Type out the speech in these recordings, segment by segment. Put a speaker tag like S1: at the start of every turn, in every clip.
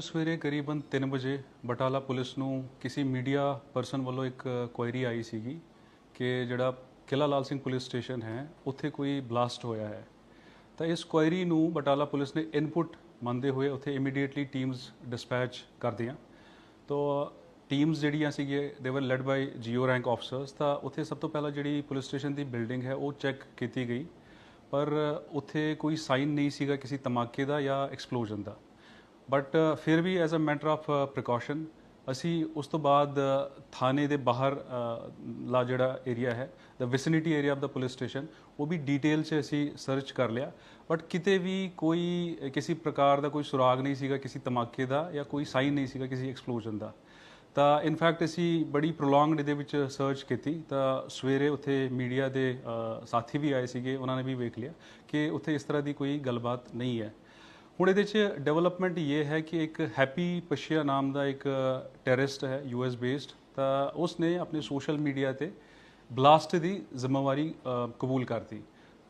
S1: ਸਵੇਰੇ ਕਰੀਬਨ 3 ਵਜੇ ਬਟਾਲਾ ਪੁਲਿਸ ਨੂੰ ਕਿਸੇ ਮੀਡੀਆ ਪਰਸਨ ਵੱਲੋਂ ਇੱਕ ਕੁਐਰੀ ਆਈ ਸੀਗੀ ਕਿ ਜਿਹੜਾ ਕਿਲਾ ਲਾਲ ਸਿੰਘ ਪੁਲਿਸ ਸਟੇਸ਼ਨ ਹੈ, ਉੱਥੇ ਕੋਈ ਬਲਾਸਟ ਹੋਇਆ ਹੈ। ਤਾਂ ਇਸ ਕੁਐਰੀ ਨੂੰ ਬਟਾਲਾ ਪੁਲਿਸ ਨੇ ਇਨਪੁਟ ਮੰਨਦੇ ਹੋਏ ਉੱਥੇ ਇਮੀਡੀਏਟਲੀ ਟੀਮਸ ਡਿਸਪੈਚ ਕਰਦੀਆਂ ਤੋ ਟੀਮਸ ਜਿਹੜੀਆਂ ਸੀਗੇ they were led by GO rank officers ਤਾਂ ਉੱਥੇ ਸਭ ਤੋਂ ਪਹਿਲਾਂ ਜਿਹੜੀ ਪੁਲਿਸ ਸਟੇਸ਼ਨ ਦੀ ਬਿਲਡਿੰਗ ਹੈ, ਉਹ ਚੈੱਕ ਕੀਤੀ ਗਈ। ਪਰ ਉੱਥੇ ਕੋਈ ਸਾਈਨ ਨਹੀਂ ਸੀਗਾ ਕਿਸੇ ਧਮਾਕੇ ਦਾ ਜਾਂ ਐਕਸਪਲੋਜਨ ਦਾ। ਬਟ ਫਿਰ ਵੀ as a matter of precaution ਅਸੀਂ ਉਸ ਤੋਂ ਬਾਅਦ ਥਾਣੇ ਦੇ ਬਾਹਰ ਲਾ ਜਿਹੜਾ ਏਰੀਆ ਹੈ the vicinity area of the police station ਉਹ ਵੀ ਡੀਟੇਲ 'ਚ ਅਸੀਂ ਸਰਚ ਕਰ ਲਿਆ ਬਟ ਕਿਤੇ ਵੀ ਕੋਈ ਕਿਸੇ ਪ੍ਰਕਾਰ ਦਾ ਕੋਈ ਸੁਰਾਗ ਨਹੀਂ ਸੀਗਾ ਕਿਸੇ ਧਮਾਕੇ ਦਾ ਜਾਂ ਕੋਈ ਸਾਈਨ ਨਹੀਂ ਸੀਗਾ ਕਿਸੇ ਐਕਸਪਲੋਜਨ ਦਾ ਤਾਂ ਇਨਫੈਕਟ ਅਸੀਂ ਬੜੀ ਪ੍ਰੋਲੋਂਗਡ ਇਹਦੇ ਵਿੱਚ ਸਰਚ ਕੀਤੀ ਤਾਂ ਸਵੇਰੇ ਉੱਥੇ ਮੀਡੀਆ ਦੇ ਸਾਥੀ ਵੀ ਆਏ ਸੀਗੇ ਉਹਨਾਂ ਨੇ ਵੀ ਵੇਖ ਲਿਆ ਕਿ ਉੱਥੇ ਇਸ ਤਰ੍ਹਾਂ ਦੀ ਕੋਈ ਗੱਲਬਾਤ ਨਹੀਂ ਹੈ ਹੁਣ ਇਹਦੇ 'ਚ ਡਿਵੈਲਪਮੈਂਟ ਇਹ ਹੈ ਕਿ ਇੱਕ ਹੈਪੀ ਪਸ਼ੀਆ ਨਾਮ ਦਾ ਇੱਕ ਟੈਰਰਿਸਟ ਹੈ ਯੂਐਸ ਬੇਸਡ ਤਾਂ ਉਸ ਨੇ ਆਪਣੇ ਸੋਸ਼ਲ ਮੀਡੀਆ ਤੇ ਬਲਾਸਟ ਦੀ ਜ਼ਿੰਮੇਵਾਰੀ ਕਬੂਲ ਕਰਤੀ।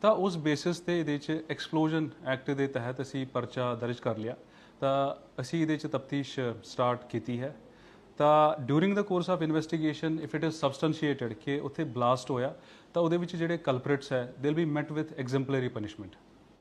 S1: ਤਾਂ ਉਸ ਬੇਸਿਸ ਤੇ ਇਹਦੇ 'ਚ ਐਕਸਪਲੋਜਨ ਐਕਟ ਦੇ ਤਹਿਤ ਅਸੀਂ ਪਰਚਾ ਦਰਜ ਕਰ ਲਿਆ। ਤਾਂ ਅਸੀਂ ਇਹਦੇ 'ਚ ਤਫਤੀਸ਼ ਸਟਾਰਟ ਕੀਤੀ ਹੈ। ਤਾਂ during the course of investigation if it is substantiated ਕਿ ਉੱਥੇ ਬਲਾਸਟ ਹੋਇਆ, ਤਾਂ ਉਹਦੇ ਵਿੱਚ ਜਿਹੜੇ ਕਲਪ੍ਰਿਟਸ ਹੈ they will be met with exemplary punishment